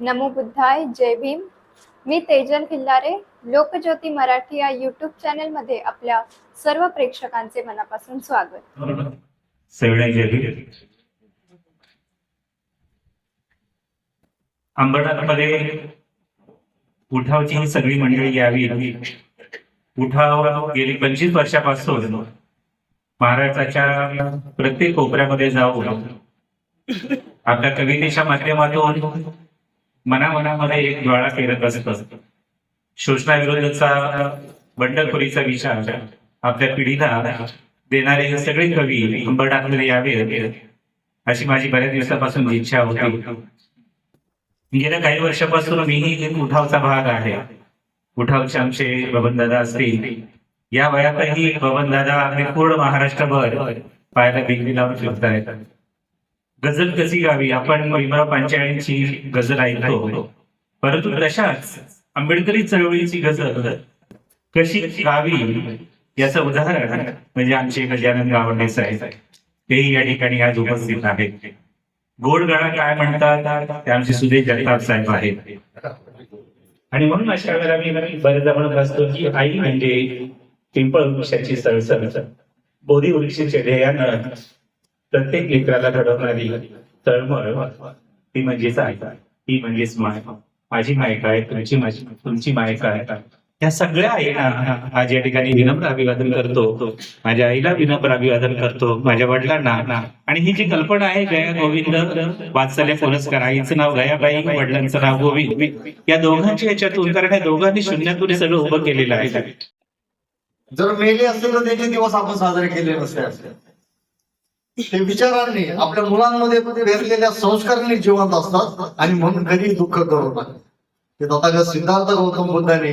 नमो बुद्धाय जय भीम. मी तेजल खिल्लारे लोकज्योती मराठी या यूट्यूब चॅनलमध्ये आपल्या सर्व प्रेक्षकांचे मनापासून स्वागत. अंबरनाथमध्ये उठावची ही सगळी मंडळी यावी. उठाव गेली पंचवीस वर्षापासून महाराष्ट्राच्या प्रत्येक कोपऱ्यामध्ये जाऊन आपल्या कवितेच्या माध्यमातून मनामनामध्ये एक ज्वाळा फिरत असत शोषणाविरोधाचा बंडखोरीचा विचार आपल्या पिढीला देणारे सगळे कवी अंबरनाथमध्ये यावे. अशी माझी बऱ्याच दिवसापासून इच्छा होती. गेल्या काही वर्षापासून मीही एक उठावचा भाग आहे. उठावचे आमचे बबनदादा असतील. या वयातही बबनदादा आम्ही पूर्ण महाराष्ट्रभर पाहायला बिगडी लावून फिरत आहेत गझल कशी गावी? आपण भीमराव पांचाळींची गझल ऐकतो. परंतु तशाच आंबेडकरी चळवळीची गझल कशी गावी? याचं उदाहरण म्हणजे आमचे गजानन गावडे साहेब. तेही या ठिकाणी आज उपस्थित आहेत. गोड गाणं काय म्हणतात? ते आमचे सुदेश जगताप साहेब आहेत. आणि म्हणून अशा वेळेला मी बरेचदा म्हणत असतो की आई म्हणजे पिंपळ वृक्षाची सळसळ. बोधी वृक्षाचे ध्येयानं प्रत्येक लेकराला घडवणारी तळमळ ती म्हणजेच आई ती म्हणजेच माय. माझी मायका आहे तुमची माझी तुमची मायका आहे या सगळ्या आईना आज या ठिकाणी विनम्र अभिवादन करतो. माझ्या आईला विनम्र अभिवादन करतो. माझ्या वडिलांना. आणि ही जी कल्पना आहे गया गोविंद वाचल्या पुरस्कार आईचं नाव गयाबाई वडिलांचं नाव गोविंद या दोघांच्या याच्यातून कारण या दोघांनी शून्यातून सगळं उभं केलेलं आहे. जर मेले असते तर त्याचे दिवस आपण साजरे केले नसते असते. ते विचारांनी आपल्या मुलांमध्ये पेरलेल्या संस्कारांनी जिवंत असतात आणि म्हणून घरी दुःख करतात ते तथागत सिद्धार्थ गौतम बुद्धाने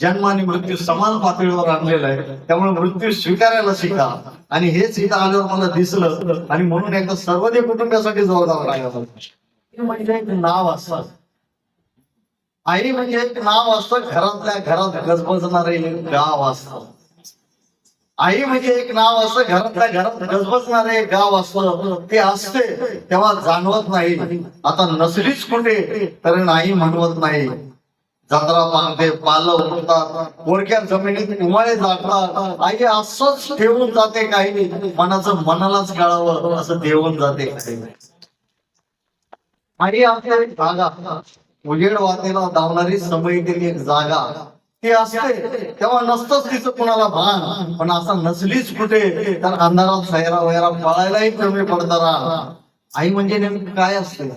जन्म आणि मृत्यू समान पातळीवर आणलेला आहे. त्यामुळे मृत्यू स्वीकारायला शिका. आणि हेच इथं आल्यावर मला दिसलं आणि म्हणून एकदा सर्वदेव कुटुंबासाठी जबाबदार राहायला म्हणजे एक नाव असतात आई म्हणजे एक नाव असतं घरातल्या घरात गजबजणारे गाव असतं. आई म्हणजे एक नाव असं घरातल्या घरात गजबजणारे एक गाव असतं ते असते तेव्हा जाणवत नाही. आता नसलीच कुठे तर आई म्हणवत नाही. जत्रा पांगते पालं उडतात पोरक्या जमिनीत उमाळे जातात. आई असंच ठेवून जाते काही मनाचं मनालाच कळावं असं देऊन जाते आई आपल्या जागा उजेड वाटेला धावणारी समयीतील एक जागा. ते असते. तेव्हा नसतंच तिचं कुणाला भान. पण असं नसलीच कुठे तर अंधारात सैरा वैरा पळायलाही कमी पडताना आई म्हणजे नेमकी काय असते?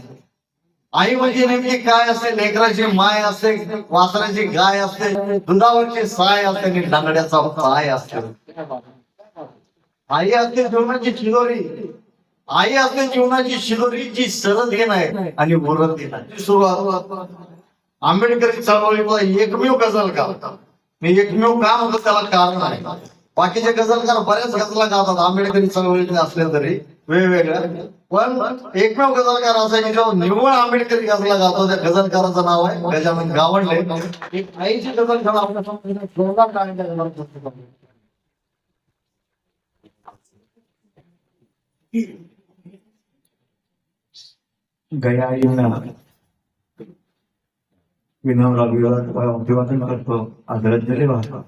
आई म्हणजे नेमकी काय असते? लेकराची माय असते वासराची गाय असते दुधावरची साय असते आणि डांगड्याचा पाय असते. आई असते जीवनाची शिलोरी आई असते जीवनाची शिलोरी जी सरद घेणार आणि बोलत घेणार सुरुवात. आंबेडकरी चळवळीला एकमेव गझल का मी एकमेव का म्हणतो त्याला कारण आहे. बाकीचे गझलकार बऱ्याच गझला गातात आंबेडकरी चळवळीतले असले तरी वेगवेगळ्या पण एकमेव गझलकार असा की जो निव्वळ आंबेडकरी गझला गातो त्या गझलकाराचं नाव आहे गजानन गावंडले एक आईची गझल आपल्या गया विनम्र अभिवादन अभिवादन करतो आदरांजली वाहतो.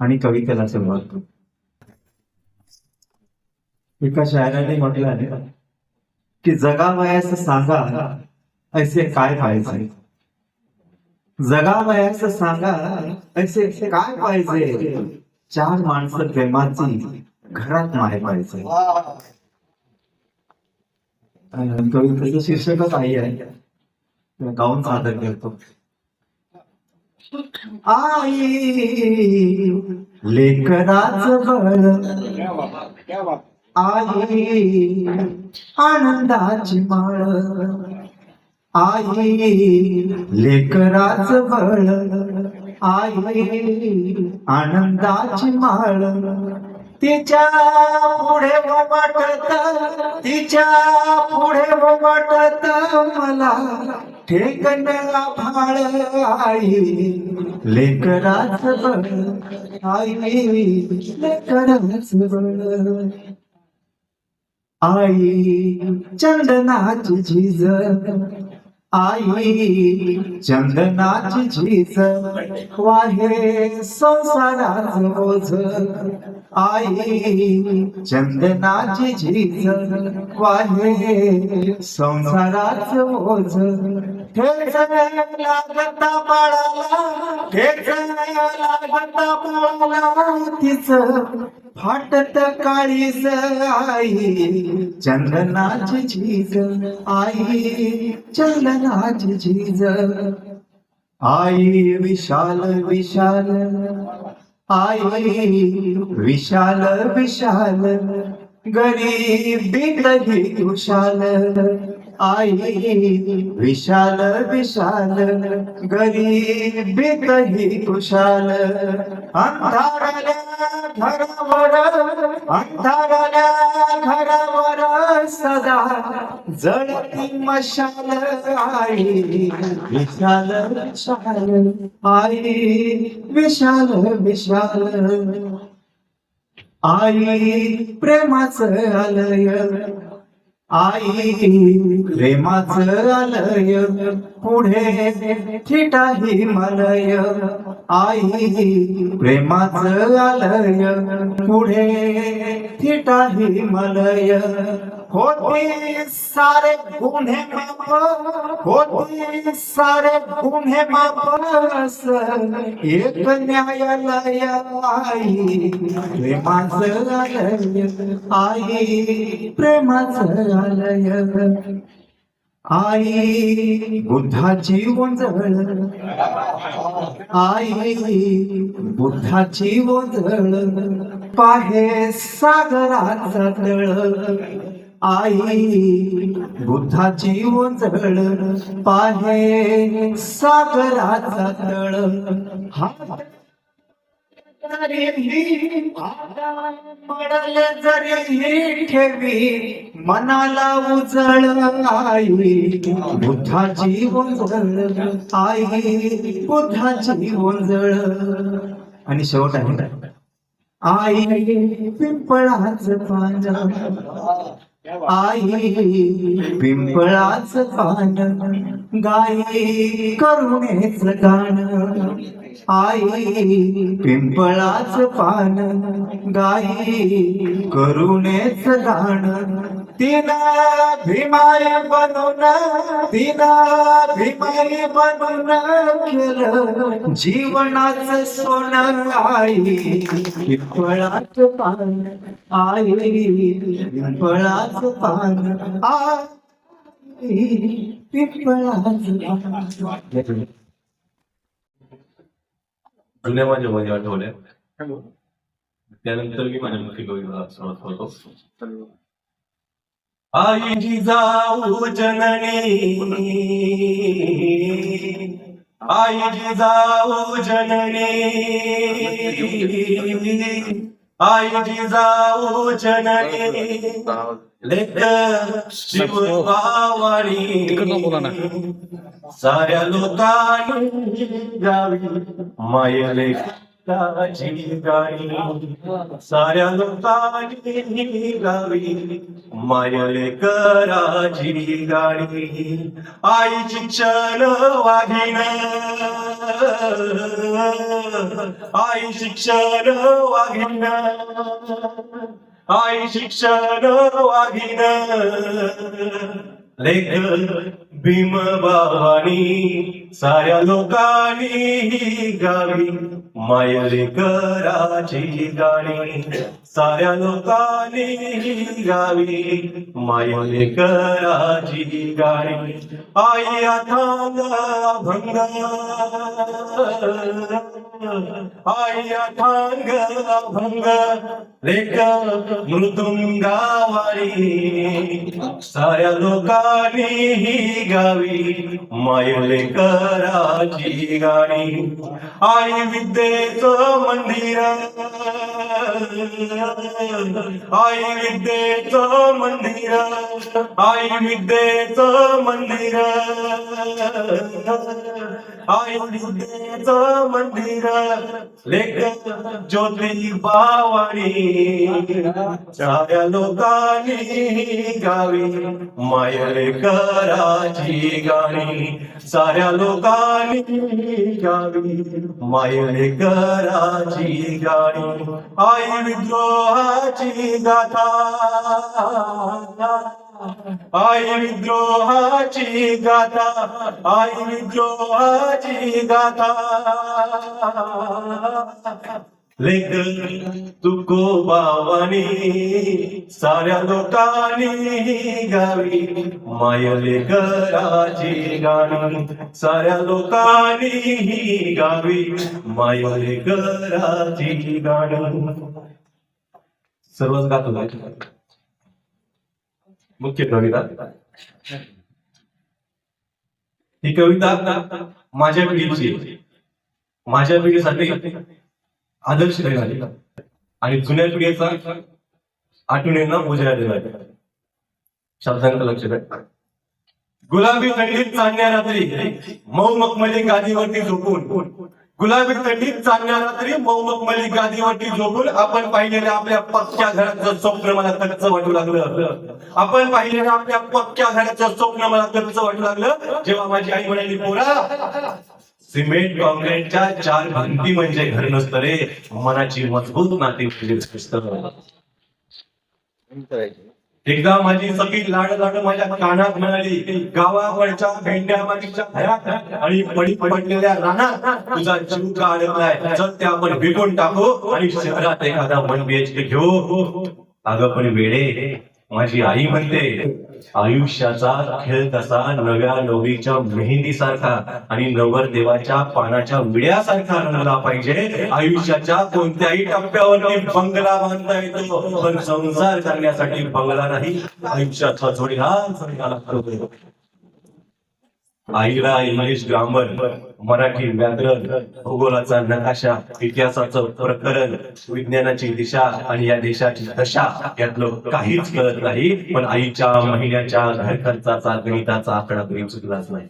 आणि कवितेला सुरुवात करतो. एका शायराने म्हटलं आहे की जगावयास सांगा ऐसे काय पाहिजे? जगावयास सांगा ऐसे काय पाहिजे? चार माणसं प्रेमाची घरात माय पाहिजे. कवितेचं शीर्षकच आई आहे. गाऊन सादर करतो. आई लेकराच बळ. आई आनंदाची माळ. आई लेकराच बळ. आई आनंदाची माळ. तिच्या पुढे वाटत तिच्या पुढे वाटत मला. ठेकन फाळ आई लेकराच आई लेकराच बळ आई चंदनाची झिज आई चंदनाची झीज वाहे संसाराच ओझ आई चंदनाची झीज वाहे संसाराच ओझ लागता बाळाला ठेच लागता तिच फाटत काळीस आई चंदनाची झीज आई चंदनाची झीज. आई विशाल विशाल आई विशाल विशाल गरीब गरीबीतही खुशाल? आई विशाल विशाल गरीबीतही कुशाल. अंधाराल्या घरावर अंधाराल्या घरावर सदा जळती मशाल आई. विशाल विशाल आई विशाल विशाल. आई प्रेमाचं आलय. आई प्रेमाचं आलय पुढे थिटाही मलय आई प्रेमाचं आलय पुढे थिटाही मलय. होते सारे गुन्हे माफ होते सारे गुन्हे माफ एक न्यायालय आई प्रेमाचं आलय आई प्रेमाचं आलय. आई बुद्धाची ओंजळ आई बुद्धाची ओंजळ पाहे सागराचा तळ. आई बुद्धाची ओंजळ पाहे सागराचा तळ. हात पडल जरी ठेवी मनाला उजळ आई. बुद्धाची ओंजळ आई बुद्धाची ओंजळ आणि शेवट आहे. आई पिंपळाच पान आई पिंपळाच पान गाई करुणेच गाण. आई पिंपळाच पान गाई करुणेच गाण. तिना भीमाय बनून तिना भीमाय बनून केलं जीवनाच सोन आई पिंपळाच पान आई पिंपळाच पान आई पिंपळाच पान. जुन्या माझ्या मध्ये आठवल्या त्यानंतर मी माझ्या मुखी कविता सुरुवात करतो. आई जिजाऊ जननी. आई जिजाऊ जननी. आई जिजाऊ जननी. लेख शिववाणी साऱ्या लोकांनी गावी मायले काची गाणी साऱ्या लोकांनी गावी मायले कराची गाणी आईची चल वाघीण आई शिक्षण वाघीण आई शिक्षण वाघीण भीम बाबानी साऱ्या लोकांनी गावी मायले कराची गाणी. साऱ्या लोकांनी गावी मायने कराची गाणी आई अथांग भंग आई अथांग अभंग लेख मृदुंगावारी साऱ्या लोकांनी गावी मायले कराची गाणी आई विद्येच मंदिर आई विद्येच मंदिर आई विद्येच मंदिर आई विद्येच मंदिर लेख ज्योती बावाणी साऱ्या लोकांनी गावी. मायले कराची गाणी. साऱ्या लोकांनी गावी. मायले कराची गाणी. आई विद्रोह विद्रोहाची गाथा. आई विद्रोहाची गाथा. आई विद्रोहाची गाथा. लेख तुको बावानी साऱ्या लोकांनी गावी. माय लेकराची गाणी साऱ्या लोकांनी गावी. माय लेकराची गाणी. सर्वच गातो गायतो. मुख्य कविता. ही कविता माझ्या पिढीची माझ्या पिढीसाठी आदर्श झाली आणि जुन्या पिढीचा आठवणींना उजाळा दिला शब्दांक लक्ष द्या. गुलाबी थंडीत चालण्या रात्री मऊ मखमली गादीवरती झोपून गुलाबी थंडीत चालण्या रात्री मऊ मखमली गादीवरती झोपून आपण पाहिलेल्या आपल्या पक्क्या घराचं स्वप्न मला कच्च वाटू लागलं. आपण पाहिलेल्या आपल्या पक्क्या घराचं स्वप्न मला कच्च वाटू लागलं. जेव्हा माझी आई म्हणाली पोरा सिमेंट कॉन्क्रीटच्या चार भिंती म्हणजे घर नसतं रे. मनाची मजबूत नाती म्हणजे एकदा माझी सखी लाड लाड माझ्या कानात म्हणाली गावावरच्या भेंड्या मागच्या घरात आणि पडी पडलेल्या रानात तुझा जीव का अडकलाय चल ते आपण विकून टाकू आणि शहरात एखादा वन बीएचके घेऊ. अगं पण वेळे माझी आई म्हणते आयुष्याचा खेळ कसा नव्या नवरीच्या मेहंदीसारखा आणि नवरदेवाच्या पानाच्या विड्यासारखा रंगला पाहिजे आयुष्याच्या कोणत्याही टप्प्यावरती बंगला बांधता येतो पण संसार करण्यासाठी बंगला नाही आयुष्याचा जोडीदार हा लागतो. आईला इंग्लिश ग्रामर मराठी व्याकरण भूगोलाचा नकाशा इतिहासाचं प्रकरण विज्ञानाची दिशा आणि या देशाची दशा यातलं काहीच कळत नाही पण आईच्या महिन्याच्या घर खर्चाचा गणिताचा आकडा कधी चुकलाच नाही.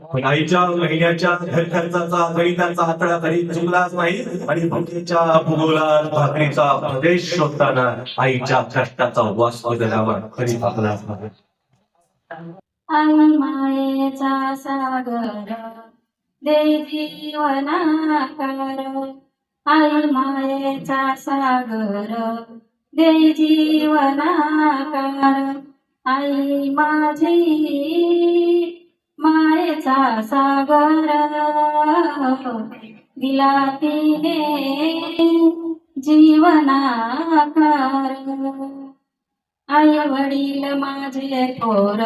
पण आईच्या महिन्याच्या घर खर्चाचा गणिताचा आकडा कधी चुकलाच नाही आणि भूमीच्या भूगोलात भाकरीचा प्रदेश शोधताना आईच्या कष्टाचा वास बदलावा कधी आपलाच नाही. आई मायेचा सागर दे जीवनाकार आई मायेचा सागर दे जीवनाकार आई माझी मायेचा सागर. दिला तिने जीवनाकार. आई वडील माझे थोर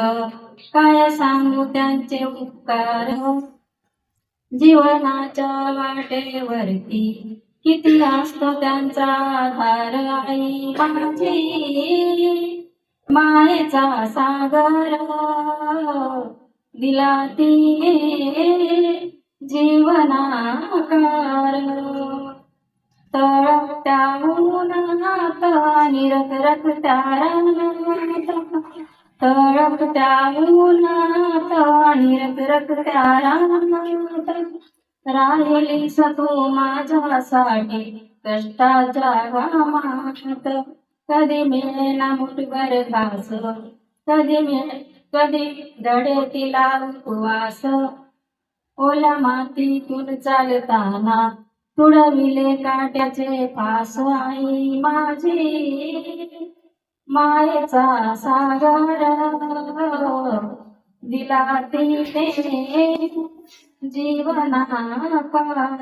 काय सांगू त्यांचे उपकार? जीवनाच्या वाटेवरती किती असतो त्यांचा आधार आई माझी? मायेचा सागर दिला तिने जीवनाकार. तळपत्या उन्हात आणि रखरखत्या रानात तळपत्या उन्हात आणि रखरखत्या रानात राहिलीस तू माझ्यासाठी कष्टाच्या घामात. कधी मिळेना मुठभर घास? कधी मिळे कधी दडे तिला उपवास? ओल्या मातीतून चालताना तुडविले काट्याचे फास आई माझी. मायेचा सागर. दिला तिने जीवना पार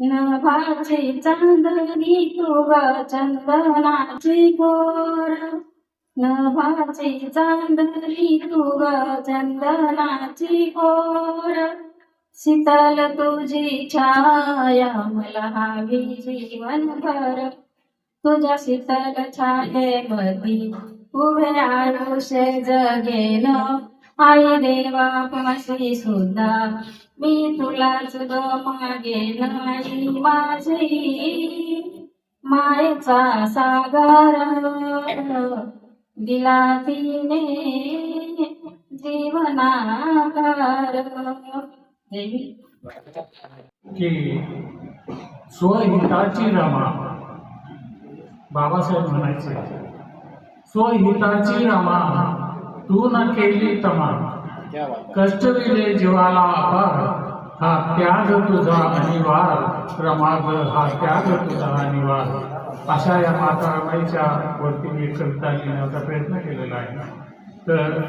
नभाचे चांदनी तुग चंदनाची गोर नभाचे चांदनी तुग चंदनाची गोर शीतल तुझी छाया मला हवी जीवनभर. तुझ्या शीतल छायेवरती उभे आयुष्य जगेल. आई देवा पाशी सुद्धा मी तुलाच ग मागे नाही. माझी मायेचा सागर दिला तिने जीवनाकार. देवी. की स्वहिताची रमा. बाबासाहेब म्हणायचे स्वहिताची रमा तू न केली तमा. कष्टविले जीवाला अपार हा त्याग तुझा अनिवार. रमाग हा त्याग तुझा अनिवार. अशा या माता रमाईच्या वरती मी कविता लिहिण्याचा प्रयत्न केलेला आहे. तर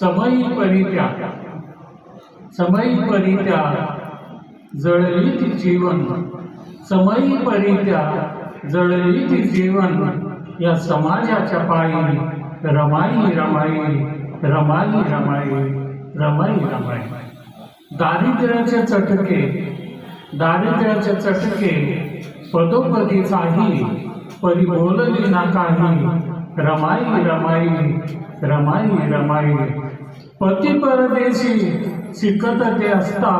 समयी परित्या समयी परित्या जळलीत जीवन. समयी परित्या जळलीत जीवन या समाजाच्या पायी रमाई रमाई रमाई रमाई रमाई रमाई. दारिद्र्याचे चटके दारिद्र्याचे चटके पदोपदी काही परी ना काही रमाई रमाई रमाई रमाई. पती परदेशी शिकत ते असता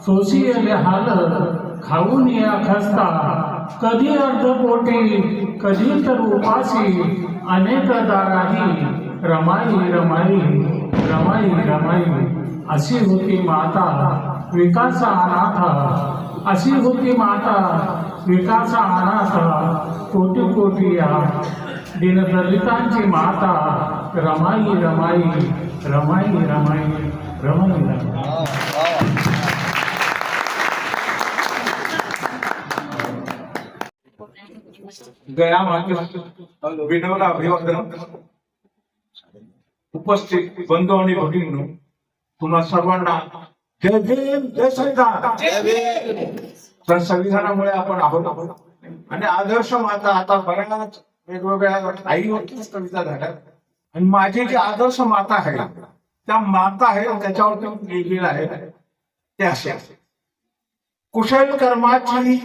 सोशियल हालत खाऊन या खस्ता. कधी अर्धपोटी कधी तर उपाशी अनेक दाराही रमाई रमाई रमाई रमाई. अशी होती माता विकास अनाथा अशी होती माता विकास अनाथा कोटी कोटी या. दिनदलितांची माता रमाई रमाई रमाई रमाई रमाई. रमाई गया विनोदा अभिवादन उपस्थित बंधू आणि भगिनींनो तुम्हा सर्वांना जय भीम जय संविधान तर संविधानामुळे आपण आहोत. आणि आदर्श माता आता बऱ्याच वेगवेगळ्या आईवरतीच कविता झाल्या आणि माझी जी आदर्श माता आहे त्या माता आहे त्याच्यावरती लिहिलेलं आहे. ते असे कुशल कर्माची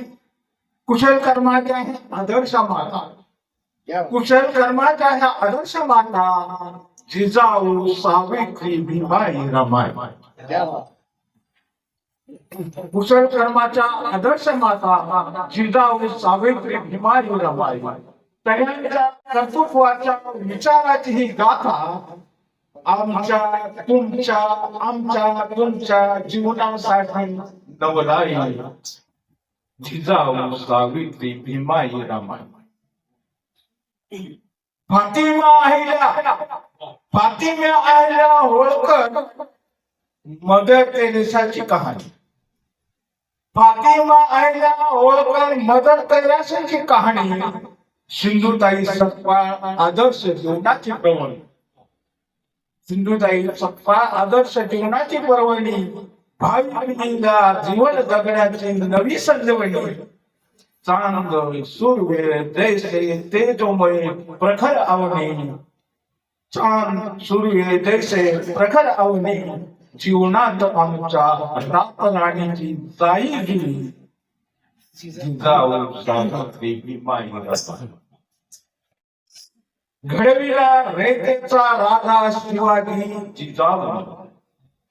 कुशल कर्माच्या आहे आदर्श माता कुशल कर्माच्या ह्या आदर्श माता जिजाऊ सावित्री भीमाई रमाई. कुशल कर्माच्या आदर्श माता जिजाऊ सावित्री भीमाई रमाई. त्यांच्या कर्तृत्वाच्या विचाराची ही गाथा आमच्या तुमच्या आमच्या तुमच्या जीवनासाठी नवलाई. जिजाऊ सावित्री भीमाई रमाई फातिमा आहिल्या. फातिमा आहिल्या होळकर. मदर टेरेसाची कहाणी. फातिमा आहिल्या होळकर मदर टेरेसाची कहाणी. सिंधुताई सत्पाळ आदर्श जीवनाची प्रवणी. सिंधुताई सत्पाळ आदर्श जीवनाची पर्वणी. भावी पिढीला जीवन जगण्याची नवी संजीवनी चांद सूर्य जैसे तेजोमय प्रखर अवनी. चांद सूर्य जैसे प्रखर अवनी. जीवनात आमच्या रातराणीची जाई गेली घडविला रेतेचा राधा शिवाजी जिजाऊ.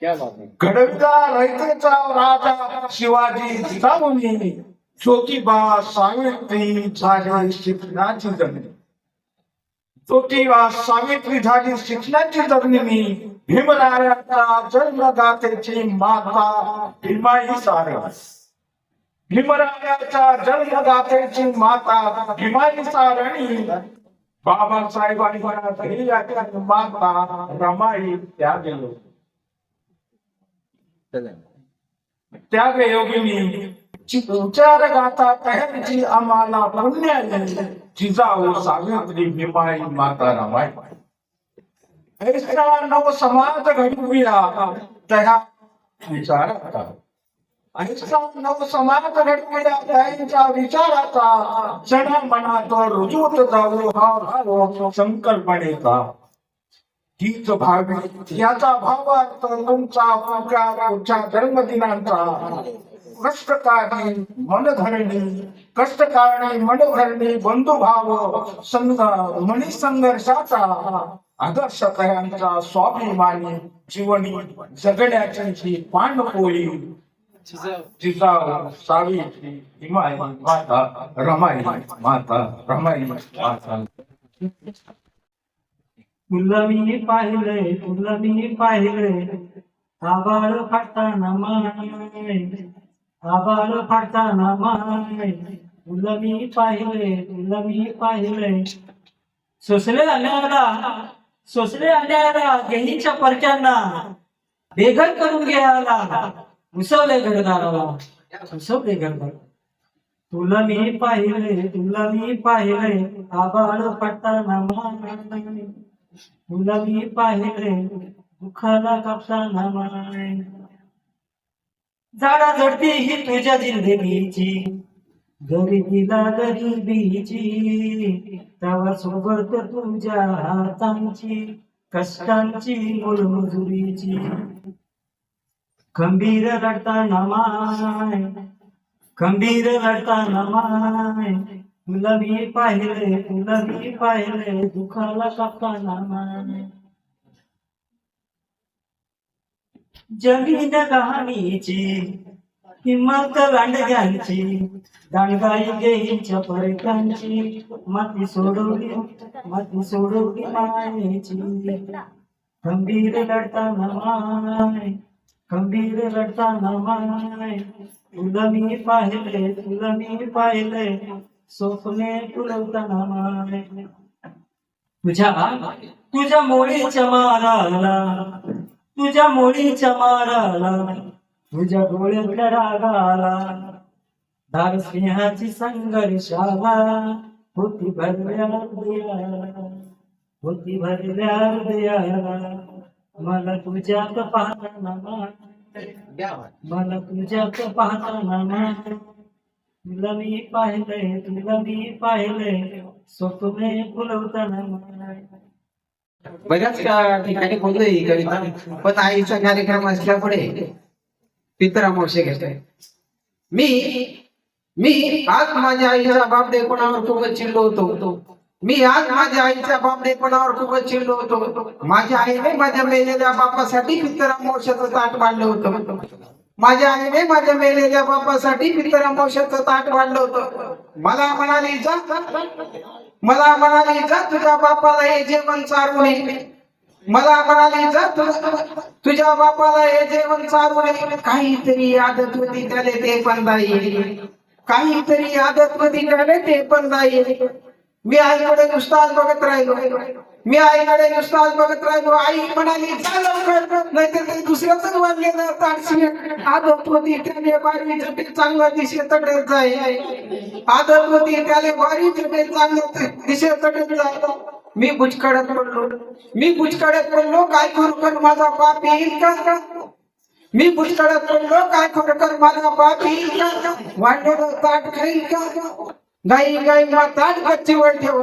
घडविला रयतेचा राजा शिवाजी जिजाऊनी ज्योतिबा सावित्री झाली शिक्षणाची जगणी ज्योतिबा सावित्री झाली शिक्षणाची जगणी भीमरायाचा जन्मदातेची माता भीमाई सारस। भीमरायाच्या जन्मगाथेची माता भीमाई सारणी। बाबासाहेबांनी माता रमाई त्या गेलो त्याग योगिनी उच्चार गाता तहरची आम्हाला पुण्याली जिजाऊ सावित्री भीमाई माता रमाई. ऐसा नव समाज घडवूया त्या विचाराचा ऐसा नव समाज घडवूया त्यांच्या विचाराचा जन मनात रुजूत जाऊ हा भाव संकल्पनेचा. हीच भावी याचा भावार्थ तुमचा पुकार तुमच्या जन्मदिनांचा. कष्टकारणी मनधरणी कष्टकारणी मनधरणी बंधुभाव संघ मनिसंघर्षाचा आदर्शकरांचा स्वाभिमानी जीवनी जगण्याची ही पांडपोळी जिजाऊ सावित्री हिमाई माता रमाई माता रमाई माता. तुला मी पाहिलंय तुला मी पाहिलंय आबाळ फाटताना माय आबाळ फाटताना माय. तुला मी पाहिलंय तुला मी पाहिलंय सोसले आल्याला सोसले आल्याला गेहीच्या परक्यांना बेघर करून घ्यायला. घुसवले घरदाराला घुसवले घरदार. तुला मी पाहिलंय तुला मी पाहिलंय आबाळ फाटताना माय. तुला मी पाहिले दुखाला कापताना माय झाडा झडती ही तुझ्या जिंदगीची गरिबीला गरिबीची. तवा सोबत तुझ्या हातांची कष्टांची मोलमजुरीची. खंबीर रडताना माय खंबीर रडताना माय. तुला मी पाहिले तुला मी पाहिले दुखाला कापताना माने. जमीन गहाणीची किंमत लांडग्यांची दांडगाई गेईच्या परकांची माती सोडवली माती सोडवली मायेची खंबीर लढताना माय खंबीर लढताना माय तुला मी पाहिले तुला मी पाहिले स्वप्ने तुलवताना माय तुझ्या तुझ्या मोळीच्या माराला तुझ्या मोळीच्या माराला तुझ्या डोळ्यातल्या रागाला दार स्नेहाची संघर्षाला होती भरल्या होती भरल्या हृदयाला मला तुझ्यात पाहताना मला तुझ्यात पाहताना तुला मी पाहिलंय तुला मी पाहिलंय स्वप्ने फुलवताना बऱ्याच ठिकाणी बोललो ही कविता? पण आईचा कार्यक्रम असल्यामुळे पितरामोर्षे घेत मी मी आज माझ्या आईच्या बापडेपणावर खूपच चिडलो होतो. मी आज माझ्या आईच्या बापडेपणावर खूपच चिडलो होतो. माझ्या आईने माझ्या मेलेल्या बापासाठी पितरामोर्षाचं ताट मांडलं होतं. माझ्या आईने माझ्या मेलेल्या बापासाठी पितरामोर्षाचं ताट वाढलं होतं. मला म्हणाली जा मला म्हणाली जा तुझ्या बापाला हे जेवण चारू नये मला म्हणाली जा तुझ्या तुझ्या बापाला हे जेवण चारू नये काहीतरी आदत होती त्याले ते पण नाही काहीतरी आदत होती त्याले ते पण नाही मी आईकडे नुसताच बघत राहिलो. मी आईकडे नुसताच बघत राहिलो. आई म्हणाली जा लवकर नाहीतर ते दुसऱ्याच वाढलेलं ताटशी आदत होती त्याने बारवी झटे चांगला दिशेकडे जाय. आदत होती त्याने बारी झटे चांगलं दिशेकडे जाय. मी बुचकडत पडलो. मी बुचकडत पडलो काय खरोखर माझा बाप येईल का? मी बुचकडत पडलो काय खरोखर माझा बाप येईल का? वाढलेलं ताट खाईल का? गाई गाई माता गच्चीवर ठेव.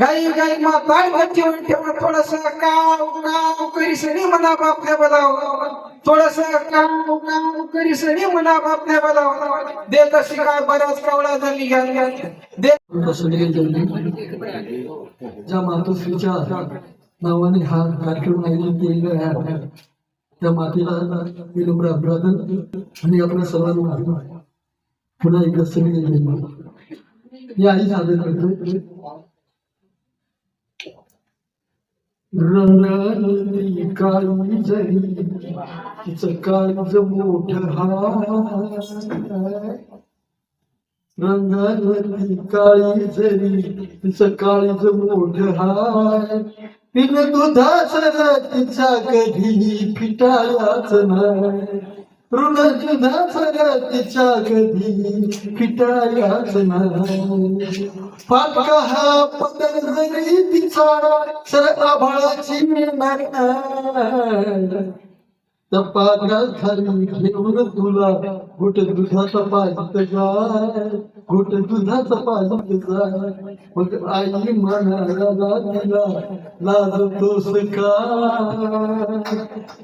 गाई गाई माता गच्चीवर ठेव. थोडस काव काव करी सणी म्हणा बापल्या बदाव थोडस काव काव करी सणी म्हणा बापल्या बदाव दे तशी काय बऱ्याच कावळा झाली घ्या दे. ज्या मातोश्रीच्या नावाने हा कार्यक्रम आयोजित केलेला आहे. त्या मातेला विनम्र अभिवादन आणि आपल्या सर्वांना पुन्हा एकदा सगळे मी आई सादर करतोय रंगाली काळी जरी तिचं काळीच मोठ हा रंगावरती काळी जरी तिचं काळीच मोठ हाय तिनं दुधाच तिचा कधी फिटाळाच नाही. तिच्या कधी फिटाळाच नाही. फाटका हा पदर जरी तिचा सर आभाळाची नाही तपागाल घेऊन तुला घुट दुधाचा पाहिजे जाय घुट दुधाचा जाय. मग आई म्हणाला तिला लाजतोस का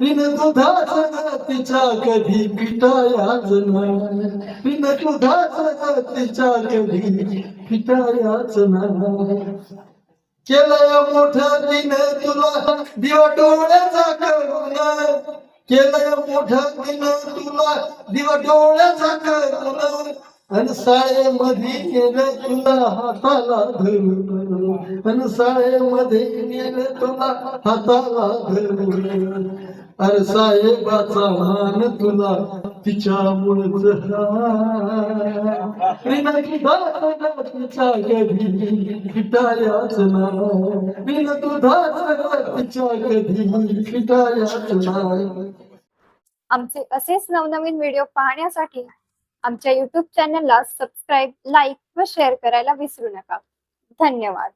बिन दुधाचा तिच्या कधी पिटायाच नाही. बिन दुधाचा तिच्या कधी पिटायाच नाही. केलंय मोठं दिन तुला दिवा डोळ्याचा करून केलंय मोठं दिन तुला. दिवा डोळ्याचा करून आणि शाळेमध्ये नेलं तुला हाताला धरून. आणि शाळेमध्ये नेलं तुला हाताला धरून. अरे साहेबाचा मान तुला तिच्यामुळेच तिच्या कधी फिटायाच ना बिन दुधाच तिच्या कधी फिटायाच ना आमचे असेच नवनवीन व्हिडिओ पाहण्यासाठी आमच्या युट्यूब चॅनलला सबस्क्राईब लाईक व शेअर करायला विसरू नका. धन्यवाद.